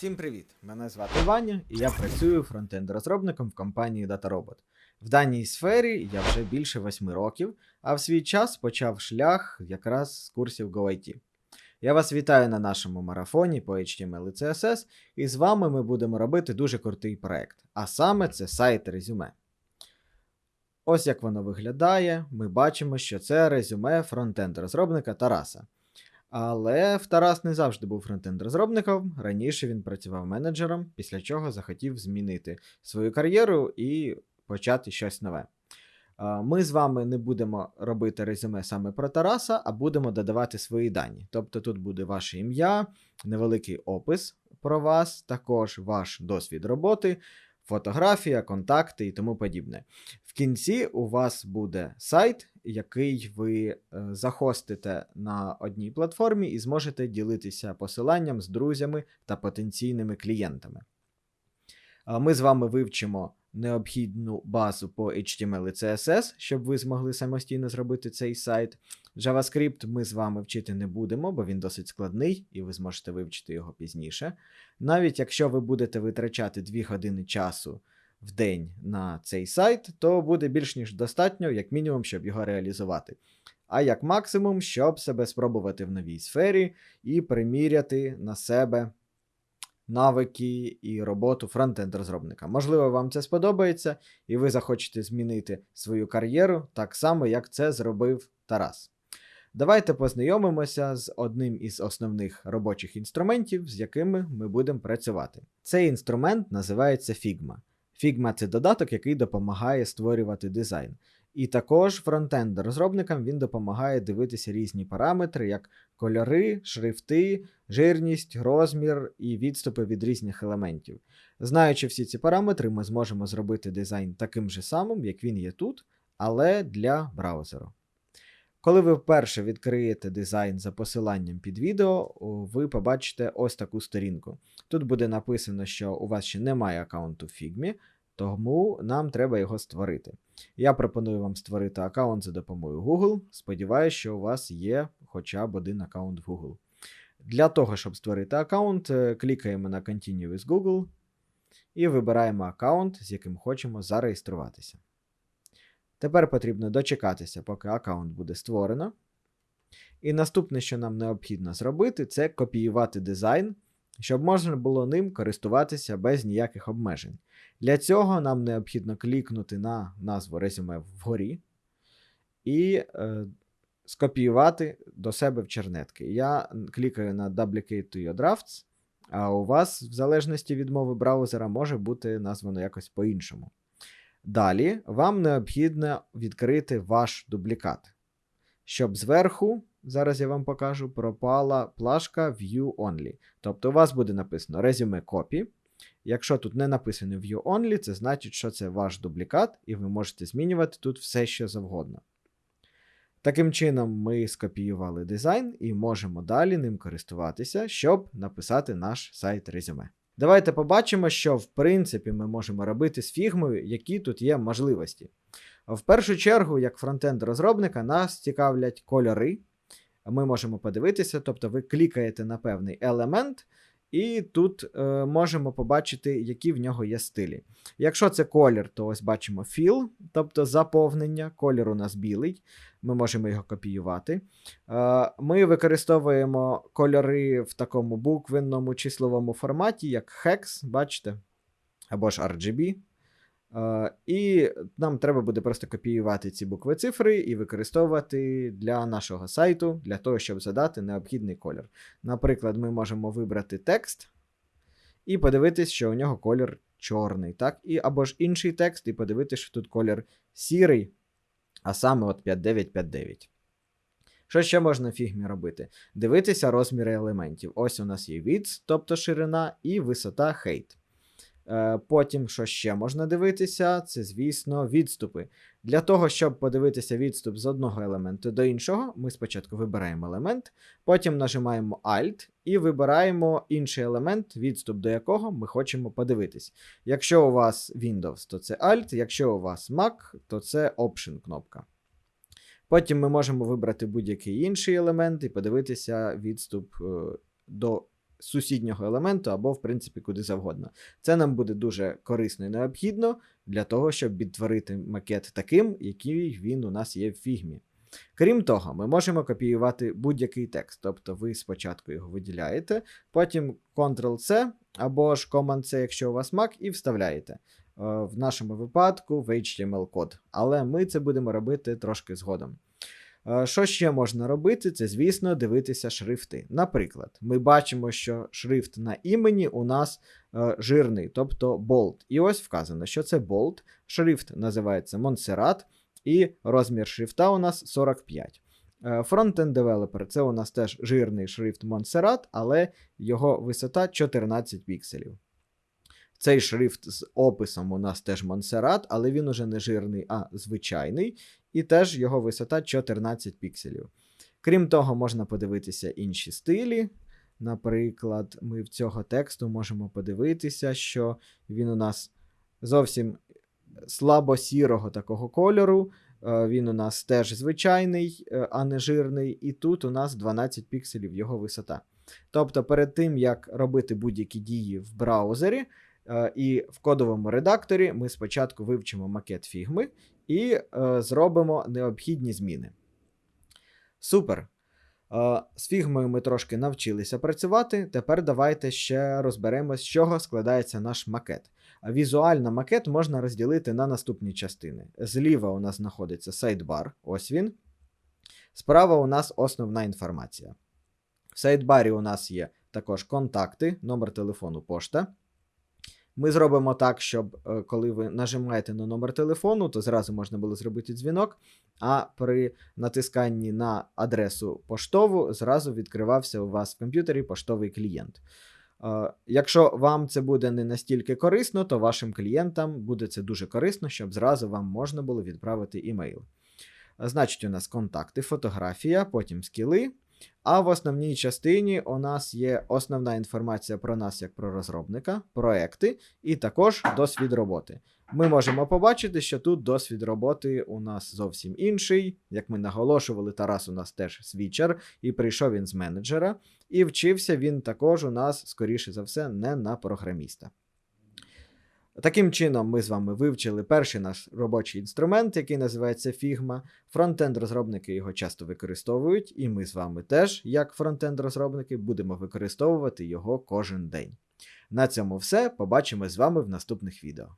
Всім привіт! Мене звати Ваня, і я працюю фронтенд-розробником в компанії DataRobot. В даній сфері я вже більше восьми років, а в свій час почав шлях якраз з курсів GoIT. Я вас вітаю на нашому марафоні по HTML і CSS, і з вами ми будемо робити дуже крутий проект, а саме це сайт резюме. Ось як воно виглядає. Ми бачимо, що це резюме фронтенд-розробника Тараса. Але в Тарас не завжди був фронтенд-розробником. Раніше він працював менеджером, після чого захотів змінити свою кар'єру і почати щось нове. Ми з вами не будемо робити резюме саме про Тараса, а будемо додавати свої дані. Тобто тут буде ваше ім'я, невеликий опис про вас, також ваш досвід роботи, фотографія, контакти і тому подібне. В кінці у вас буде сайт, який ви е, захостите на одній платформі і зможете ділитися посиланням з друзями та потенційними клієнтами. Ми з вами вивчимо необхідну базу по HTML і CSS, щоб ви змогли самостійно зробити цей сайт. JavaScript ми з вами вчити не будемо, бо він досить складний, і ви зможете вивчити його пізніше. Навіть якщо ви будете витрачати 2 години часу в день на цей сайт, то буде більш ніж достатньо, як мінімум, щоб його реалізувати. А як максимум, щоб себе спробувати в новій сфері і приміряти на себе навики і роботу фронтенд-розробника. Можливо, вам це сподобається, і ви захочете змінити свою кар'єру так само, як це зробив Тарас. Давайте познайомимося з одним із основних робочих інструментів, з якими ми будемо працювати. Цей інструмент називається Figma. Figma це додаток, який допомагає створювати дизайн. І також фронтенд-розробникам він допомагає дивитися різні параметри, як кольори, шрифти, жирність, розмір і відступи від різних елементів. Знаючи всі ці параметри, ми зможемо зробити дизайн таким же самим, як він є тут, але для браузеру. Коли ви вперше відкриєте дизайн за посиланням під відео, ви побачите ось таку сторінку. Тут буде написано, що у вас ще немає аккаунту в Figma, тому нам треба його створити. Я пропоную вам створити аккаунт за допомогою Google. Сподіваюсь, що у вас є хоча б один аккаунт в Google. Для того, щоб створити аккаунт, е, клікаємо на Continue with Google і вибираємо аккаунт, з яким хочемо зареєструватися. Тепер потрібно дочекатися, поки аккаунт буде створено. І наступне, що нам необхідно зробити, це копіювати дизайн, щоб можна було ним користуватися без ніяких обмежень. Для цього нам необхідно клікнути на назву резюме вгорі і е, скопіювати до себе в чернетки. Я клікаю на Duplicate to your drafts, а у вас, в залежності від мови браузера, може бути названо якось по-іншому. Далі вам необхідно відкрити ваш дублікат, щоб зверху, зараз я вам покажу, пропала плашка View Only. Тобто у вас буде написано Resume Copy. Якщо тут не написано View Only, це значить, що це ваш дублікат, і ви можете змінювати тут все, що завгодно. Таким чином, ми скопіювали дизайн і можемо далі ним користуватися, щоб написати наш сайт резюме. Давайте побачимо, що в принципі ми можемо робити з фігмою, які тут є можливості. В першу чергу, як фронтенд-розробника, нас цікавлять кольори. Ми можемо подивитися, тобто ви клікаєте на певний елемент, і тут е, можемо побачити, які в нього є стилі. Якщо це колір, то ось бачимо fill, тобто заповнення. Колір у нас білий, ми можемо його копіювати. Е, ми використовуємо кольори в такому буквенному числовому форматі, як hex, бачите, або ж RGB. Е, і нам треба буде просто копіювати ці букви цифри і використовувати для нашого сайту, для того, щоб задати необхідний колір. Наприклад, ми можемо вибрати текст і подивитись, що у нього колір чорний, так? І, або ж інший текст, і подивитися, що тут колір сірий, а саме от 5959. Що ще можна в фігмі робити? Дивитися розміри елементів. Ось у нас є width, тобто ширина, і висота height. Е, Потім, що ще можна дивитися, це, звісно, відступи. Для того, щоб подивитися відступ з одного елементу до іншого, ми спочатку вибираємо елемент, потім нажимаємо Alt і вибираємо інший елемент, відступ до якого ми хочемо подивитись. Якщо у вас Windows, то це Alt, якщо у вас Mac, то це Option кнопка. Потім ми можемо вибрати будь-який інший елемент і подивитися відступ е, до сусіднього елементу або, в принципі, куди завгодно. Це нам буде дуже корисно і необхідно для того, щоб відтворити макет таким, який він у нас є в фігмі. Крім того, ми можемо копіювати будь-який текст. Тобто ви спочатку його виділяєте, потім Ctrl-C або ж Command-C, якщо у вас Mac, і вставляєте. Е, В нашому випадку в HTML-код. Але ми це будемо робити трошки згодом. Е, Що ще можна робити? Це, звісно, дивитися шрифти. Наприклад, ми бачимо, що шрифт на імені у нас е, жирний, тобто bold. І ось вказано, що це bold. Шрифт називається Montserrat, і розмір шрифта у нас 45. Е, Frontend Developer це у нас теж жирний шрифт Montserrat, але його висота 14 пікселів. Цей шрифт з описом у нас теж Montserrat, але він уже не жирний, а звичайний, і теж його висота 14 пікселів. Крім того, можна подивитися інші стилі. Наприклад, ми в цього тексту можемо подивитися, що він у нас зовсім слабо сірого такого кольору. Е, Він у нас теж звичайний, е, а не жирний, і тут у нас 12 пікселів його висота. Тобто, перед тим, як робити будь-які дії в браузері е, і в кодовому редакторі, ми спочатку вивчимо макет фігми і е, зробимо необхідні зміни. Супер. Е, З фігмою ми трошки навчилися працювати. Тепер давайте ще розберемось, з чого складається наш макет. Візуально макет можна розділити на наступні частини. Зліва у нас знаходиться сайдбар, ось він. Справа у нас основна інформація. В сайдбарі у нас є також контакти, номер телефону, пошта. Ми зробимо так, щоб е, коли ви нажимаєте на номер телефону, то зразу можна було зробити дзвінок, а при натисканні на адресу поштову зразу відкривався у вас в комп'ютері поштовий клієнт. Е, Якщо вам це буде не настільки корисно, то вашим клієнтам буде це дуже корисно, щоб зразу вам можна було відправити імейл. Е, Значить, у нас контакти, фотографія, потім скіли. А в основній частині у нас є основна інформація про нас як про розробника, проекти і також досвід роботи. Ми можемо побачити, що тут досвід роботи у нас зовсім інший. Як ми наголошували, Тарас у нас теж свічер, і прийшов він з менеджера, і вчився він також у нас, скоріше за все, не на програміста. Таким чином, ми з вами вивчили перший наш робочий інструмент, який називається Figma. Фронтенд-розробники його часто використовують, і ми з вами теж, як фронтенд-розробники, будемо використовувати його кожен день. На цьому все. Побачимо з вами в наступних відео.